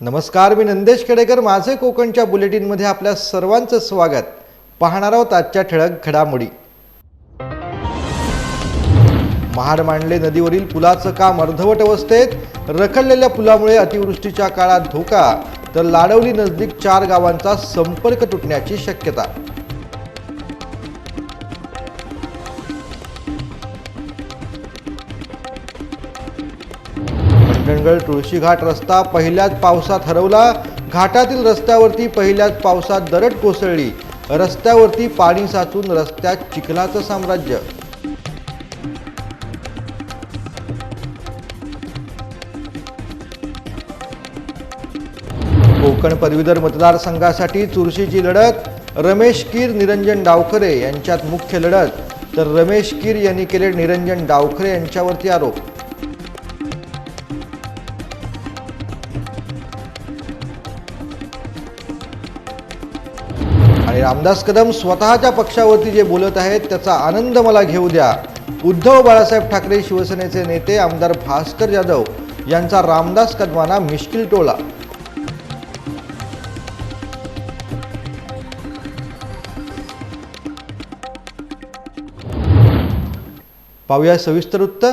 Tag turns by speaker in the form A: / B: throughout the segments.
A: नमस्कार मी नंदेश खेडेकर. माझे कोकणच्या बुलेटिनमध्ये आपल्या सर्वांचं स्वागत. पाहणार आहोत आजच्या ठळक घडामोडी. महाड मांडले नदीवरील पुलाचं काम अर्धवट अवस्थेत रखडलेल्या पुलामुळे अतिवृष्टीच्या काळात धोका तर लाडवली नजदीक चार गावांचा संपर्क तुटण्याची शक्यता. मंडळ तुळशीघाट रस्ता पहिल्याच पावसात हरवला. घाटातील रस्त्यावरती पहिल्याच पावसात दरड कोसळली. रस्त्यावरती पाणी साचून रस्त्यात चिखलाचं साम्राज्य. कोकण पदवीधर मतदारसंघासाठी चुरशीची लढत. रमेश कीर निरंजन डावखरे यांच्यात मुख्य लढत. तर रमेश कीर यांनी केले निरंजन डावखरे यांच्यावरती आरोप. रामदास कदम स्वतःच्या पक्षावरती जे बोलत आहेत त्याचा आनंद मला घेऊ द्या. उद्धव बाळासाहेब ठाकरे शिवसेनेचे नेते आमदार भास्कर जाधव यांचा रामदास कदमांना मिश्किल टोला. पाहूया सविस्तर वृत्त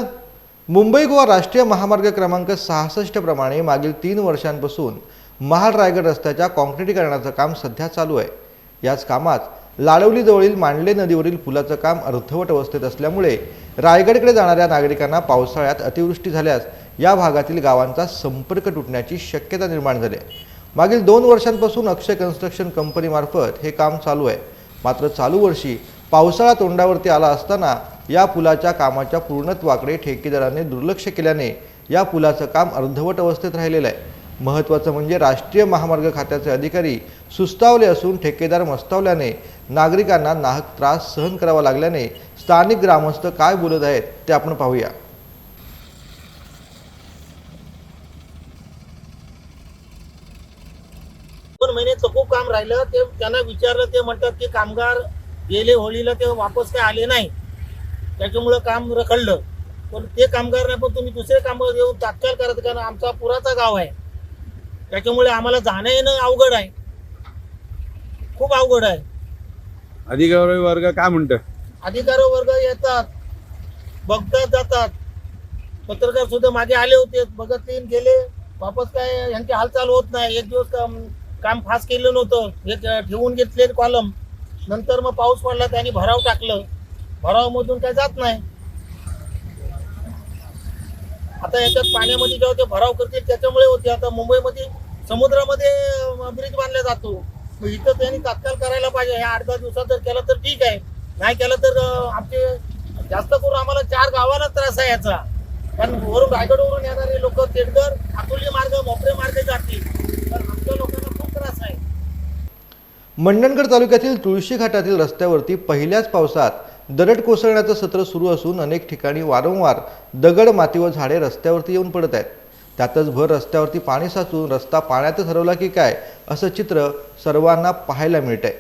A: मुंबई गोवा राष्ट्रीय महामार्ग क्रमांक सहासष्ट प्रमाणे मागील तीन वर्षांपासून महाड रायगड रस्त्याच्या काँक्रिटीकरणाचं काम सध्या चालू आहे. याच कामात लाडवलीजवळील मांडले नदीवरील पुलाचं काम अर्धवट अवस्थेत असल्यामुळे रायगडकडे जाणाऱ्या नागरिकांना पावसाळ्यात अतिवृष्टी झाल्यास या भागातील गावांचा संपर्क तुटण्याची शक्यता निर्माण झाली आहे. मागील दोन वर्षांपासून अक्षय कन्स्ट्रक्शन कंपनीमार्फत हे काम चालू आहे. मात्र चालू वर्षी पावसाळा तोंडावरती आला असताना या पुलाच्या कामाच्या पूर्णत्वाकडे ठेकेदाराने दुर्लक्ष केल्याने या पुलाचं काम अर्धवट अवस्थेत राहिलेलं आहे. महत्त्वाचं म्हणजे राष्ट्रीय महामार्ग खात्याचे अधिकारी सुस्तावले असून ठेकेदार मस्तावल्याने नागरिकांना नाहक त्रास सहन करावा लागल्याने स्थानिक ग्रामस्थ काय बोलत आहेत ते आपण पाहूया.
B: दोन महिन्याचं खूप काम राहिलं ते त्यांना विचारलं ते म्हणतात की कामगार गेले होळीला ते वापस काय आले नाही. त्याच्यामुळं काम रखडलं. पण ते कामगार नाही पण तुम्ही दुसरे कामगार येऊन तात्काळ करत कारण आमचा पुराचा गाव आहे. त्याच्यामुळे आम्हाला जाणं येणं अवघड आहे. खूप अवघड आहे.
C: अधिकारी वर्ग काय म्हणतं?
B: अधिकारी वर्ग येतात. बघतात जातात. पत्रकार सुद्धा मागे आले होते. बघत येऊन गेले. वापस काय यांची हालचाल होत नाही. एक दिवस काम काम फास्ट केलं नव्हतं. एक ठेवून घेतले कॉलम नंतर मग पाऊस पडला त्यांनी भराव टाकलं. भरावमधून काय जात नाही. आता याच्यात पाण्यामध्ये जेव्हा ते भराव करतील त्याच्यामुळे होते. आता मुंबईमध्ये समुद्रामध्ये ब्रिज बांधला जातो. मग इथं त्यांनी तात्काळ करायला पाहिजे. ह्या आठ दहा दिवसात जर केलं तर ठीक आहे. नाही केलं तर आमचे जास्त करून आम्हाला चार गावाला त्रास आहे याचा. कारण वरून रायगडवरून येणारे लोक तेडगर अकोली मार्ग मोपरे मार्ग जातील. तर आमच्या लोकांना खूप त्रास आहे.
A: मंडणगड तालुक्यातील तुळशी घाटातील रस्त्यावरती पहिल्याच पावसात दरड कोसळण्याचं सत्र सुरू असून अनेक ठिकाणी वारंवार दगड माती व झाडे रस्त्यावरती येऊन पडत आहेत. त्यातच भर रस्त्यावरती पाणी साचून रस्ता पाण्यातच हरवला की काय असं चित्र सर्वांना पाहायला मिळतंय.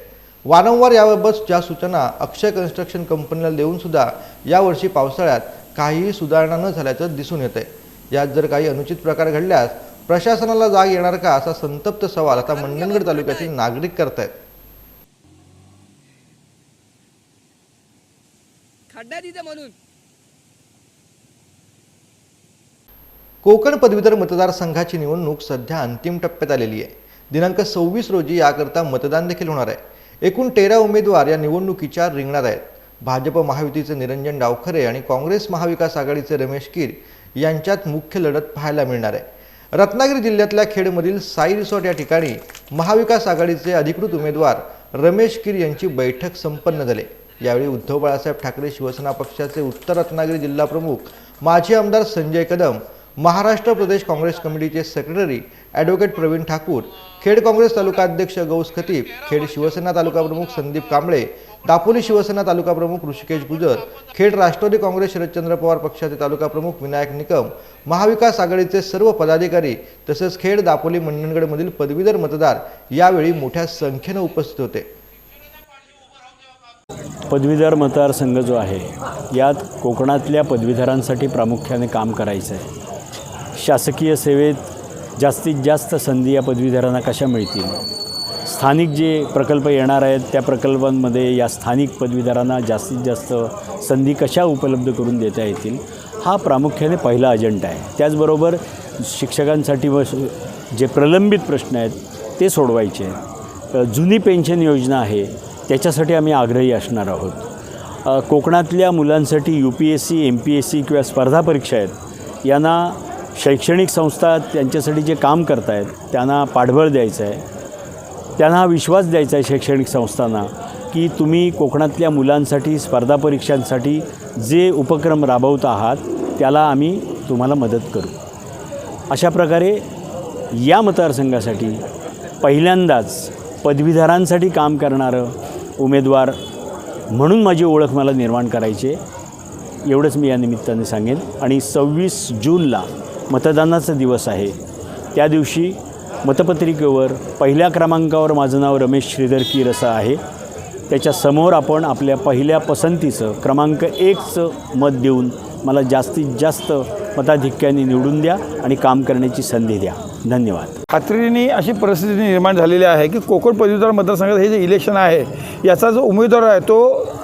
A: वारंवार याबाबत ज्या सूचना अक्षय कन्स्ट्रक्शन कंपनीला देऊन सुद्धा यावर्षी पावसाळ्यात काहीही सुधारणा न झाल्याचं दिसून येत आहे यात जर काही अनुचित प्रकार घडल्यास प्रशासनाला जाग येणार का असा संतप्त सवाल आता मंडणगड तालुक्यातील नागरिक करतायत.
D: खड्डा तिथे म्हणून.
A: कोकण पदवीधर मतदारसंघाची निवडणूक सध्या अंतिम टप्प्यात आलेली आहे. दिनांक सव्वीस रोजी याकरता मतदान देखील होणार आहे. एकूण तेरा उमेदवार या निवडणुकीच्या रिंगणात आहेत. भाजप महायुतीचे निरंजन डावखरे आणि काँग्रेस महाविकास आघाडीचे रमेश कीर यांच्यात मुख्य लढत पाहायला मिळणार आहे. रत्नागिरी जिल्ह्यातल्या खेडमधील साई रिसॉर्ट या ठिकाणी महाविकास आघाडीचे अधिकृत उमेदवार रमेश कीर यांची बैठक संपन्न झाली. यावेळी उद्धव बाळासाहेब ठाकरे शिवसेना पक्षाचे उत्तर रत्नागिरी जिल्हा प्रमुख माजी आमदार संजय कदम महाराष्ट्र प्रदेश काँग्रेस कमिटीचे secretary advocate Pravin Thakur Khed Congress taluka अध्यक्ष गौस खतीब खेड शिवसेना तालुका प्रमुख संदीप कांबळे दापोली शिवसेना तालुका प्रमुख ऋषिकेश गुजर खेड राष्ट्रवादी काँग्रेस शरदचंद्र पवार पक्षाचे तालुका प्रमुख विनायक निकम महाविकास आघाडीचे सर्व पदाधिकारी तसेच खेड दापोली मंडणगडमधील पदवीधर मतदार यावेळी मोठ्या संख्येनं उपस्थित होते.
E: पदवीधर मतदारसंघ जो आहे यात कोकणातल्या पदवीधरांसाठी प्रामुख्याने काम करायचं आहे शासकीय सेवेत जास्तीत जास्त संधी या पदवीधरांना कशा मिळतील? स्थानिक जे प्रकल्प येणार आहेत त्या प्रकल्पांमध्ये या स्थानिक पदवीधरांना जास्तीत जास्त संधी कशा उपलब्ध करून देता येतील? हा प्रामुख्याने पहिला अजेंडा आहे. त्याचबरोबर शिक्षकांसाठी व जे प्रलंबित प्रश्न आहेत ते सोडवायचे आहेत. जुनी पेन्शन योजना आहे त्याच्यासाठी आम्ही आग्रही असणार आहोत. कोकणातल्या मुलांसाठी U P S C M P S C किंवा स्पर्धा परीक्षा आहेत यांना शैक्षणिक संस्था त्यांच्यासाठी जे काम करत आहेत त्यांना पाठबळ द्यायचं आहे त्यांना हा विश्वास द्यायचा आहे शैक्षणिक संस्थांना की तुम्ही कोकणातल्या मुलांसाठी स्पर्धा परीक्षांसाठी जे उपक्रम राबवत आहात त्याला आम्ही तुम्हाला मदत करू. अशा प्रकारे या मतदारसंघासाठी पहिल्यांदाच पदवीधरांसाठी काम करणारं उमेदवार म्हणून माझी ओळख मला निर्माण करायची आहे. एवढंच मी या निमित्ताने सांगेन. आणि सव्वीस जूनला मतदानाचा दिवस आहे. त्या दिवशी मतपत्रिकेवर पहिल्या क्रमांकावर माझं नाव रमेश श्रीधर किरसा असं आहे. त्याच्यासमोर आपण आपल्या पहिल्या पसंतीचं क्रमांक एकचं मत देऊन मला जास्तीत जास्त मताधिक्याने निवडून द्या आणि काम करण्याची संधी द्या. धन्यवाद.
D: खात्रीने अशी परिस्थिती निर्माण झालेली आहे की कोकण पदवीधर मतदारसंघात हे जे इलेक्शन आहे याचा जो उमेदवार आहे तो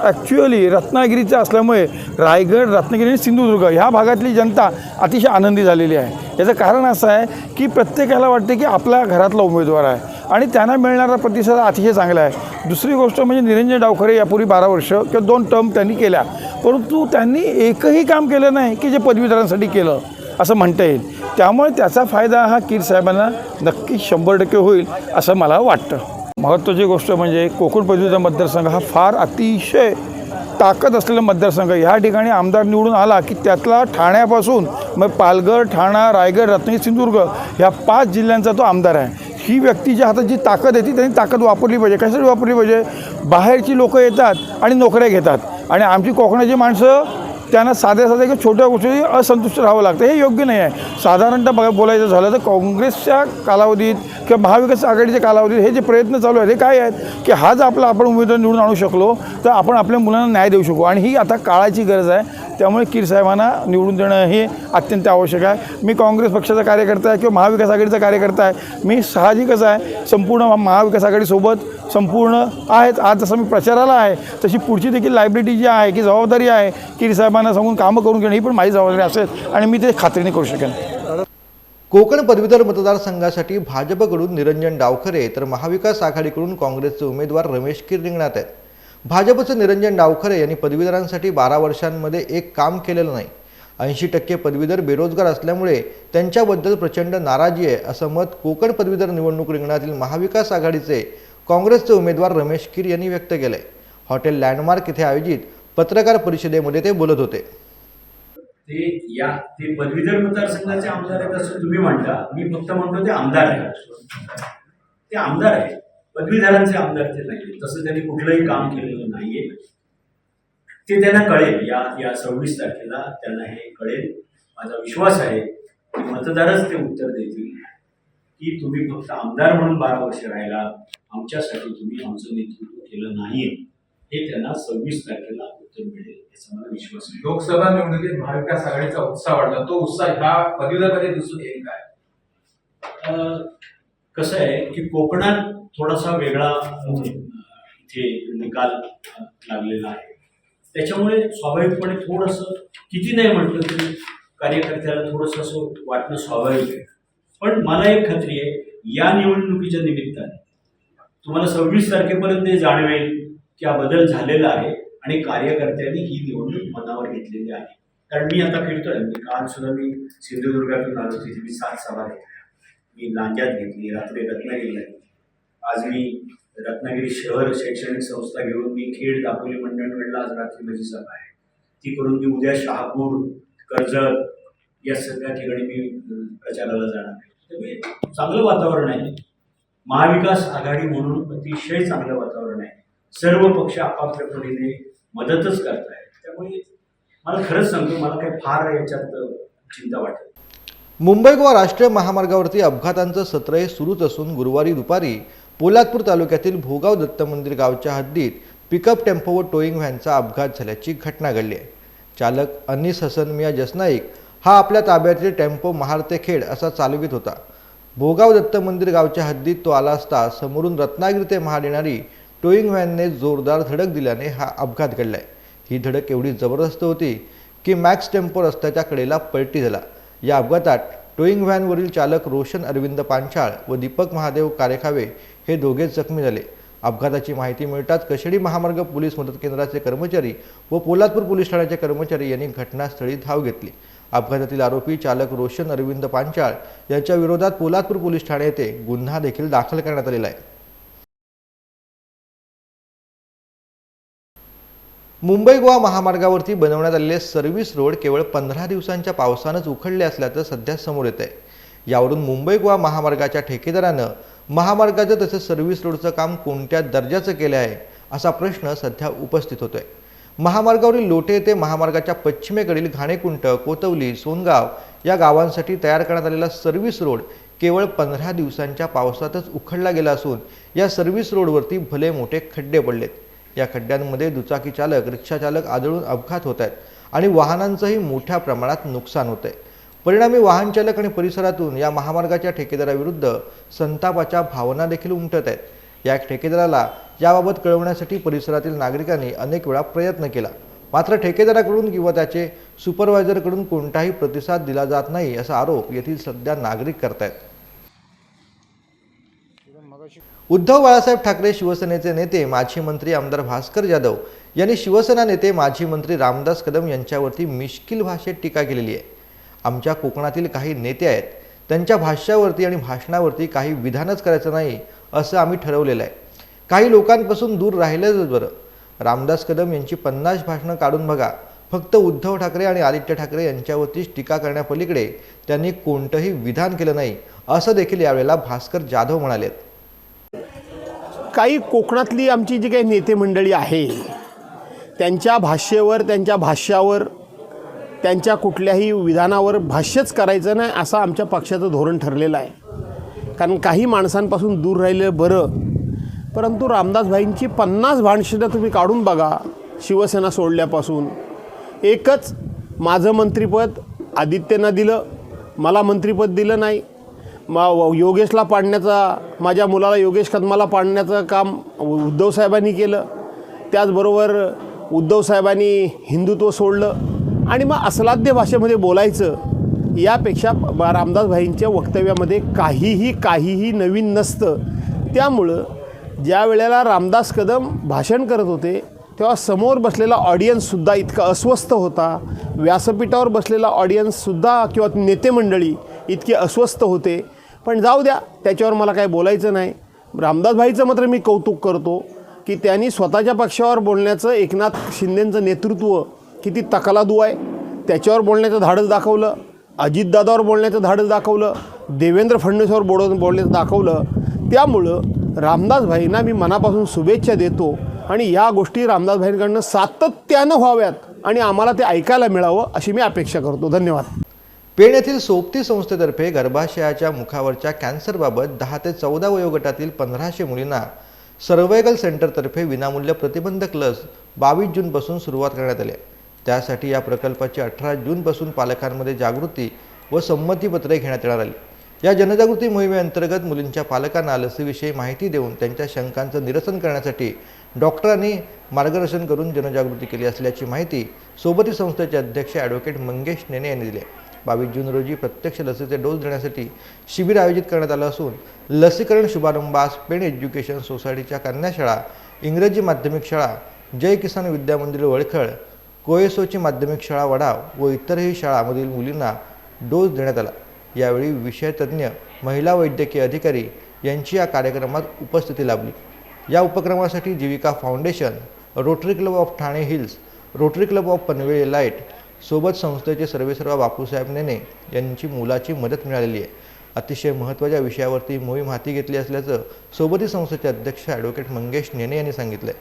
D: ॲक्च्युअली रत्नागिरीचा असल्यामुळे रायगड रत्नागिरी आणि सिंधुदुर्ग ह्या भागातली जनता अतिशय आनंदी झालेली आहे. याचं कारण असं आहे की प्रत्येकाला वाटते की आपला घरातला उमेदवार आहे आणि त्यांना मिळणारा प्रतिसाद अतिशय चांगला आहे. दुसरी गोष्ट म्हणजे निरंजन डावखरे यापूर्वी बारा वर्ष किंवा दोन टर्म त्यांनी केल्या. परंतु त्यांनी एकही काम केलं नाही की जे पदवीधरांसाठी केलं असं म्हणता येईल. त्यामुळे त्याचा फायदा हा कीर साहेबांना नक्की शंभर टक्के होईल असं मला वाटतं. महत्त्वाची गोष्ट म्हणजे कोकण पदवीधर मतदारसंघ हा फार अतिशय ताकद असलेला मतदारसंघ ह्या ठिकाणी आमदार निवडून आला की त्यातला ठाण्यापासून मग पालघर ठाणा रायगड रत्नागिरी सिंधुदुर्ग ह्या पाच जिल्ह्यांचा तो आमदार आहे. ही व्यक्तीच्या हातात जी ताकद आहे ती त्यांनी ताकद वापरली पाहिजे. कशासाठी वापरली पाहिजे? बाहेरची लोकं येतात आणि नोकऱ्या घेतात. आणि आमची कोकणाची माणसं त्यांना साध्या साध्या किंवा छोट्या गोष्टी असंतुष्ट राहावं लागतं. हे योग्य नाही आहे. साधारणतः बघा बोलायचं झालं तर काँग्रेसच्या कालावधीत किंवा महाविकास आघाडीच्या कालावधीत हे जे प्रयत्न चालू आहेत हे काय आहेत? की हा जर आपला आपण उमेदवार निवडून आणू शकलो तर आपण आपल्या मुलांना न्याय देऊ शकू. आणि ही आता काळाची गरज आहे. त्यामुळे कीर साहेबांना निवडून देणं हे अत्यंत आवश्यक आहे. मी काँग्रेस पक्षाचा कार्यकर्ता आहे किंवा महाविकास आघाडीचा कार्यकर्ता आहे. मी साहजिकच आहे. संपूर्ण महाविकास आघाडीसोबत संपूर्ण आहेत. आज जसं मी प्रचाराला आहे तशी पुढची देखील लायबिलिटी जी आहे की जबाबदारी आहे कीर साहेबांना सांगून कामं करून घेणं ही पण माझी जबाबदारी असेल आणि मी ते खात्रीने करू शकेन.
A: कोकण पदवीधर मतदारसंघासाठी भाजपकडून निरंजन डावखरे तर महाविकास आघाडीकडून काँग्रेसचे उमेदवार रमेश कीर रिंगणात आहेत. भाजपचे निरंजन डावखरे यांनी पदवीधरांसाठी बारा वर्षांमध्ये एक काम केलेलं नाही. ऐंशी टक्के पदवीधर बेरोजगार असल्यामुळे त्यांच्याबद्दल प्रचंड नाराजी आहे असं मत कोकण पदवीधर निवडणूक रिंगणातील महाविकास आघाडीचे काँग्रेसचे उमेदवार रमेश कीर यांनी व्यक्त केलंय. हॉटेल लँडमार्क इथे आयोजित पत्रकार परिषदेमध्ये ते बोलत होते.
F: ते या ते पदवीधर मतदारसंघाचे आमदार आहेत असं तुम्ही म्हणता मी फक्त म्हणतो ते आमदार आहेत. ते आमदार आहेत. पदवीधरांचे आमदार ते नाही तसं त्यांनी कुठलंही काम केलेलं नाहीये. ते त्यांना कळेल. या या सव्वीस तारखेला त्यांना हे कळेल. माझा विश्वास आहे की मतदारच ते उत्तर देतील की तुम्ही फक्त आमदार म्हणून बारा वर्ष राहिला. आमच्यासाठी तुम्ही आमचं नेतृत्व केलं नाही हे त्यांना सव्वीस तारखेला उत्तर मिळेल याचा मला विश्वास आहे
G: लोकसभा निवडणुकीत महाविकास आघाडीचा उत्साह वाढला. तो उत्साह ह्या पदवीधरमध्ये दिसून येईल काय?
F: कसं आहे की कोकणात थोडासा वेगळा इथे निकाल लागलेला आहे. त्याच्यामुळे स्वाभाविकपणे थोडंसं किती नाही म्हटलं तरी कार्यकर्त्याला थोडंसं असं वाटणं स्वाभाविक आहे. पण मला एक खात्री आहे या निवडणुकीच्या निमित्ताने तुम्हाला सव्वीस तारखेपर्यंत जाणवेल की हा बदल झालेला आहे. आणि कार्यकर्त्यांनी ही निवडणूक मनावर घेतलेली आहे. कारण मी आता फिरतोय. मी काल सुद्धा मी सिंधुदुर्गातून आलो तिथे मी सात सभा घेतल्या. मी लांजात घेतली. रात्री रत्नागिरीला घेतली आज मी रत्नागिरी शहर शैक्षणिक संस्था घेऊन मी खेड दापोली मंडळवेळला आज रात्री माझी सभा आहे. ती करून मी उद्या शहापूर कर्जत या सगळ्या ठिकाणी मी प्रचाराला जाणार आहे. त्यामुळे चांगलं वातावरण आहे. महाविकास आघाडी म्हणून अतिशय चांगलं वातावरण आहे. सर्व पक्ष आपापल्या परीने मदतच करत आहेत त्यामुळे मला खरंच सांगतो मला काही फार याच्यात चिंता वाटत
A: मुंबई गोवा राष्ट्रीय महामार्गावरती अपघातांचं सत्र हे सुरूच असून गुरुवारी दुपारी पोलादपूर तालुक्यातील भोगाव दत्त मंदिर गावच्या हद्दीत पिकअप टेम्पो व टोईंग व्हॅनचा अपघात झाल्याची घटना घडली आहे. चालक अनिस हसन मिया जसनाईक हा आपल्या ताब्यातील टेम्पो महारते खेड असा चालवित होता. भोगाव दत्त मंदिर गावच्या हद्दीत तो आला असता समोरून रत्नागिरी ते महाड येणारी टोईंग व्हॅनने जोरदार धडक दिल्याने हा अपघात घडलाय. ही धडक एवढी जबरदस्त होती की मॅक्स टेम्पो रस्त्याच्या कडेला पलटी झाला. या अपघातात टोईंग व्हॅनवरील चालक रोशन अरविंद पांचाळ व दीपक महादेव कारेखावे हे दोघेच जखमी झाले. अपघाताची माहिती मिळताच कशेडी महामार्ग पोलीस मदत केंद्राचे कर्मचारी व पोलादपूर पोलीस ठाण्याचे कर्मचारी यांनी घटनास्थळी धाव घेतली. अपघातातील आरोपी चालक रोशन अरविंद पांचाळ यांच्या विरोधात पोलादपूर पोलीस ठाणे येथे गुन्हा देखील दाखल करण्यात आलेला आहे. मुंबई गोवा महामार्गावरती बनवण्यात आलेले सर्व्हिस रोड केवळ पंधरा दिवसांच्या पावसानंच उखडले असल्याचं सध्या समोर येत आहे यावरून मुंबई गोवा महामार्गाच्या ठेकेदारानं महामार्गाचं तसंच सर्व्हिस रोडचं काम कोणत्या दर्जाचं केलं आहे असा प्रश्न सध्या उपस्थित होतोय. महामार्गावरील लोटे येथे महामार्गाच्या पश्चिमेकडील घाणेकुंट कोतवली सोनगाव या गावांसाठी तयार करण्यात आलेला सर्व्हिस रोड केवळ पंधरा दिवसांच्या पावसातच उखडला गेला असून या सर्व्हिस रोडवरती भले मोठे खड्डे पडलेत. या खड्ड्यांमध्ये दुचाकी चालक रिक्षाचालक आदळून अपघात होत आहेत आणि वाहनांचंही मोठ्या प्रमाणात नुकसान होत आहे. परिणामी वाहनचालक आणि परिसरातून या महामार्गाच्या ठेकेदाराविरुद्ध संतापाच्या भावना देखील उमटत आहेत. या ठेकेदाराला याबाबत कळवण्यासाठी परिसरातील नागरिकांनी अनेक वेळा प्रयत्न केला. मात्र ठेकेदाराकडून किंवा त्याचे सुपरवायझरकडून कोणताही प्रतिसाद दिला जात नाही असा आरोप येथील सध्या नागरिक करतायत. उद्धव बाळासाहेब ठाकरे शिवसेनेचे नेते माजी मंत्री आमदार भास्कर जाधव यांनी शिवसेना नेते माजी मंत्री रामदास कदम यांच्यावरती मिश्किल भाषेत टीका केलेली आहे. आमच्या कोकणातील काही नेते आहेत त्यांच्या भाष्यावरती आणि भाषणावरती काही विधानच करायचं नाही असं आम्ही ठरवलेलं आहे. काही लोकांपासून दूर राहिलंच बरं. रामदास कदम यांची पन्नास भाषणं काढून बघा. फक्त उद्धव ठाकरे आणि आदित्य ठाकरे यांच्यावरतीच टीका करण्यापलीकडे त्यांनी कोणतंही विधान केलं नाही असं देखील यावेळेला भास्कर जाधव म्हणालेत.
H: काही कोकणातली आमची जी काही नेते मंडळी आहे त्यांच्या भाष्येवर त्यांच्या भाष्यावर त्यांच्या कुठल्याही विधानावर भाष्यच करायचं नाही असं आमच्या पक्षाचं धोरण ठरलेलं आहे. कारण काही माणसांपासून दूर राहिलं बरं परंतु रामदासभाईंची पन्नास भाषणं तुम्ही काढून बघा शिवसेना सोडल्यापासून. एकच माझं मंत्रिपद आदित्यनं दिलं मला मंत्रिपद दिलं नाही. मा योगेशला पाडण्याचा माझ्या मुलाला योगेश कदमाला पाडण्याचं काम उद्धव साहेबांनी केलं. त्याचबरोबर उद्धव साहेबांनी हिंदुत्व सोडलं. आणि मग अस्लाद्य भाषेमध्ये बोलायचं यापेक्षा रामदासभाईंच्या वक्तव्यामध्ये काहीही काहीही नवीन नसतं. त्यामुळं ज्या वेळेला रामदास कदम भाषण करत होते तेव्हा समोर बसलेला ऑडियन्ससुद्धा इतका अस्वस्थ होता. व्यासपीठावर बसलेला ऑडियन्ससुद्धा किंवा नेते मंडळी इतके अस्वस्थ होते. पण जाऊ द्या त्याच्यावर मला काही बोलायचं नाही. रामदासभाईचं मात्र मी कौतुक करतो की त्यांनी स्वतःच्या पक्षावर बोलण्याचं एकनाथ शिंदेंचं नेतृत्व किती तकलादू आहे. त्याच्यावर बोलण्याचं धाडस दाखवलं अजितदादावर बोलण्याचं धाडस दाखवलं देवेंद्र फडणवीसवर बोल बोलण्याचं दाखवलं. त्यामुळं रामदासभाईंना मी मनापासून शुभेच्छा देतो आणि या गोष्टी रामदासभाईंकडनं सातत्यानं व्हाव्यात आणि आम्हाला ते ऐकायला मिळावं अशी मी अपेक्षा करतो. धन्यवाद.
A: पेण येथील सोबती संस्थेतर्फे गर्भाशयाच्या मुखावरच्या कॅन्सरबाबत दहा ते चौदा वयोगटातील पंधराशे मुलींना सर्वेगल सेंटरतर्फे विनामूल्य प्रतिबंधक लस बावीस जूनपासून सुरुवात करण्यात आली त्यासाठी या प्रकल्पाची अठरा जूनपासून पालकांमध्ये जागृती व संमतीपत्रे घेण्यात येणार आली या जनजागृती मोहिमेअंतर्गत मुलींच्या पालकांना लसीविषयी माहिती देऊन त्यांच्या शंकांचं निरसन करण्यासाठी डॉक्टरांनी मार्गदर्शन करून जनजागृती केली असल्याची माहिती सोबती संस्थेचे अध्यक्ष ॲडव्होकेट मंगेश नेने यांनी दिली आहे. बावीस जून रोजी प्रत्यक्ष लसीचे डोस देण्यासाठी शिबिर आयोजित करण्यात आलं असून लसीकरण शुभारंभास पेण एज्युकेशन सोसायटीच्या कन्याशाळा इंग्रजी माध्यमिक शाळा जय किसान विद्यामंदिर वळखळ कोएसोची माध्यमिक शाळा वडाव व इतरही शाळामधील मुलींना डोस देण्यात आला. यावेळी विषयतज्ञ महिला वैद्यकीय अधिकारी यांची या कार्यक्रमात उपस्थिती लाभली. या उपक्रमासाठी Jeevika foundation rotary club of Thane hills rotary club of पनवेळी light सोबत संस्थेचे सर्वेसर्वा बापूसाहेब नेने यांची मुलाची मदत मिळालेली आहे. अतिशय महत्त्वाच्या विषयावरती मोहीम हाती घेतली असल्याचं सोबती संस्थेचे अध्यक्ष ॲडव्होकेट मंगेश नेने यांनी सांगितलं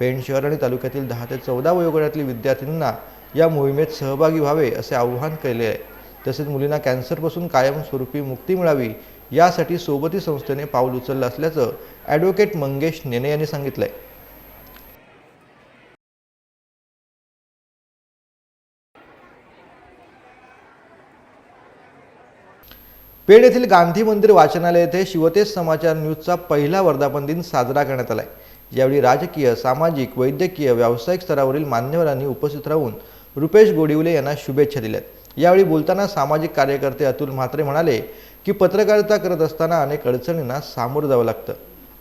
A: पेण शहर आणि तालुक्यातील दहा ते चौदा वयोगटातील विद्यार्थ्यांना या मोहिमेत सहभागी व्हावे असे आवाहन केले आहे. तसेच मुलींना कॅन्सरपासून कायमस्वरूपी मुक्ती मिळावी यासाठी सोबती संस्थेने पाऊल उचललं असल्याचं ॲडव्होकेट मंगेश नेने यांनी सांगितलं आहे पेड येथील गांधी मंदिर वाचनालय येथे शिवतेज समाचार न्यूजचा पहिला वर्धापन दिन साजरा करण्यात आलाय. यावेळी राजकीय सामाजिक वैद्यकीय व्यावसायिक स्तरावरील मान्यवरांनी उपस्थित राहून रुपेश गोडिवले यांना शुभेच्छा दिल्यात. यावेळी बोलताना सामाजिक कार्यकर्ते अतुल म्हात्रे म्हणाले की पत्रकारिता करत असताना अनेक अडचणींना सामोरं जावं लागतं.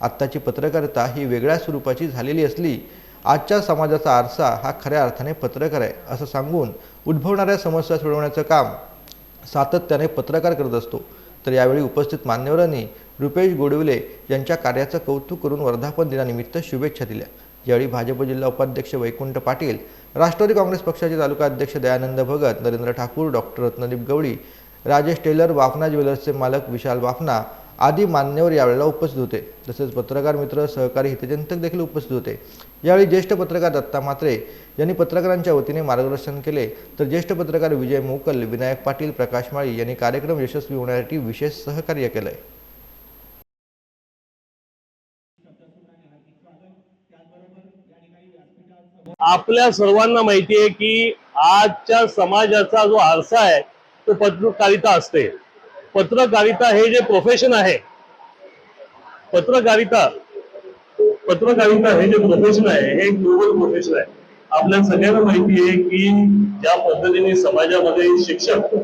A: आत्ताची पत्रकारिता ही वेगळ्या स्वरूपाची झालेली असली आजच्या समाजाचा आरसा हा खऱ्या अर्थाने पत्रकार आहे असं सांगून उद्भवणाऱ्या समस्या सोडवण्याचं काम सातत्याने पत्रकार करत असतो. तर यावेळी उपस्थित मान्यवरांनी रुपेश गोडविले यांच्या कार्याचं कौतुक करून वर्धापन दिनानिमित्त शुभेच्छा दिल्या. यावेळी भाजप जिल्हा उपाध्यक्ष वैकुंठ पाटील राष्ट्रवादी काँग्रेस पक्षाचे तालुका अध्यक्ष दयानंद भगत नरेंद्र ठाकूर डॉक्टर रत्नदीप गवळी राजेश टेलर वाफना ज्वेलर्सचे मालक विशाल वाफना आदी मान्यवर यावेळेला उपस्थित होते. तसेच पत्रकार मित्र सहकारी हितचिंतक देखील उपस्थित होते. यावेळी ज्येष्ठ पत्रकार दत्ता म्हात्रे यांनी पत्रकारांच्या वतीने मार्गदर्शन केले. तर ज्येष्ठ पत्रकार विजय मोकल विनायक पाटील प्रकाश माळी यांनी कार्यक्रम यशस्वी होण्यासाठी विशेष सहकार्य केलंय.
I: आपल्या सर्वांना माहिती आहे की आजच्या समाजाचा जो आरसा आहे तो पत्रकारिता असते. पत्रकारिता हे जे प्रोफेशन आहे पत्रकारिता पत्रकारिता हे जे प्रोफेशन आहे हे एक ग्लोबल प्रोफेशन आहे. आपल्या सगळ्यांना माहिती आहे की ज्या पद्धतीने समाजामध्ये शिक्षक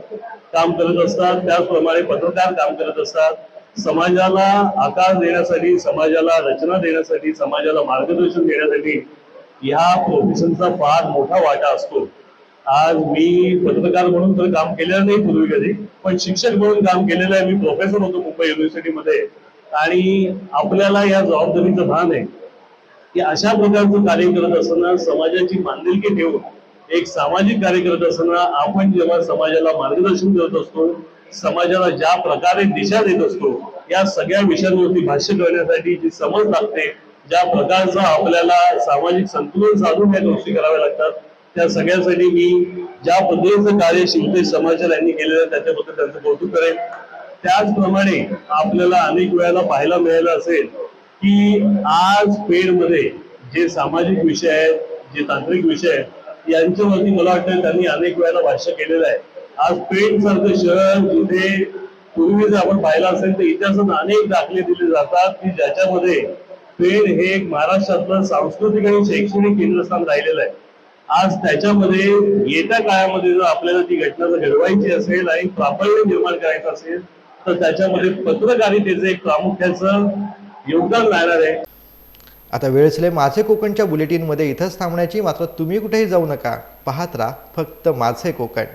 I: काम करत असतात त्याचप्रमाणे पत्रकार काम करत असतात. समाजाला आकार देण्यासाठी समाजाला रचना देण्यासाठी समाजाला मार्गदर्शन देण्यासाठी ह्या प्रोफेशनचा फार मोठा वाटा असतो. आज मी पत्रकार म्हणून तर काम केलेलं नाही पूर्वी कधी पण शिक्षक म्हणून काम केलेलं आहे. मी प्रोफेसर होतो मुंबई युनिव्हर्सिटीमध्ये आणि आपल्याला या जबाबदारीचं भान आहे की अशा प्रकारचं कार्य करत असताना समाजाची बांधिलकी ठेवून एक सामाजिक कार्य करत असताना आपण जेव्हा समाजाला मार्गदर्शन करत असतो समाजाला ज्या प्रकारे दिशा देत असतो या सगळ्या विषयांवरती भाष्य करण्यासाठी जी समज लागते ज्या प्रकारचं आपल्याला सामाजिक संतुलन साधून या गोष्टी कराव्या लागतात त्या सगळ्यासाठी मी ज्या पद्धतीचं कार्य शिवते समाजाला यांनी केलेलं त्याच्याबद्दल त्यांचं कौतुक करेन. त्याचप्रमाणे आपल्याला अनेक वेळेला पाहायला मिळालं असेल की आज पेडमध्ये जे सामाजिक विषय आहेत जे तांत्रिक विषय आहेत यांच्यावरती मला वाटतं त्यांनी अनेक वेळेला भाष्य केलेलं आहे. आज पेड सारखं शहर जिथे पूर्वी जर आपण पाहिलं असेल तर इतिहासात अनेक दाखले दिले जातात की ज्याच्यामध्ये पेड हे एक महाराष्ट्रातलं सांस्कृतिक आणि शैक्षणिक केंद्रस्थान राहिलेलं आहे. आज त्याच्यामध्ये येत्या काळामध्ये जर आपल्याला ती घटना जर घडवायची असेल आणि प्राबल्य निर्माण करायचं असेल तर त्याच्यामध्ये पत्रकारितेचं एक प्रामुख्याचं योगदान राहणार आहे.
A: आता वेळ झाले माझे कोकणच्या बुलेटिनमध्ये इथंच थांबण्याची मात्र तुम्ही कुठेही जाऊ नका. पाहत राहा फक्त माझे कोकण.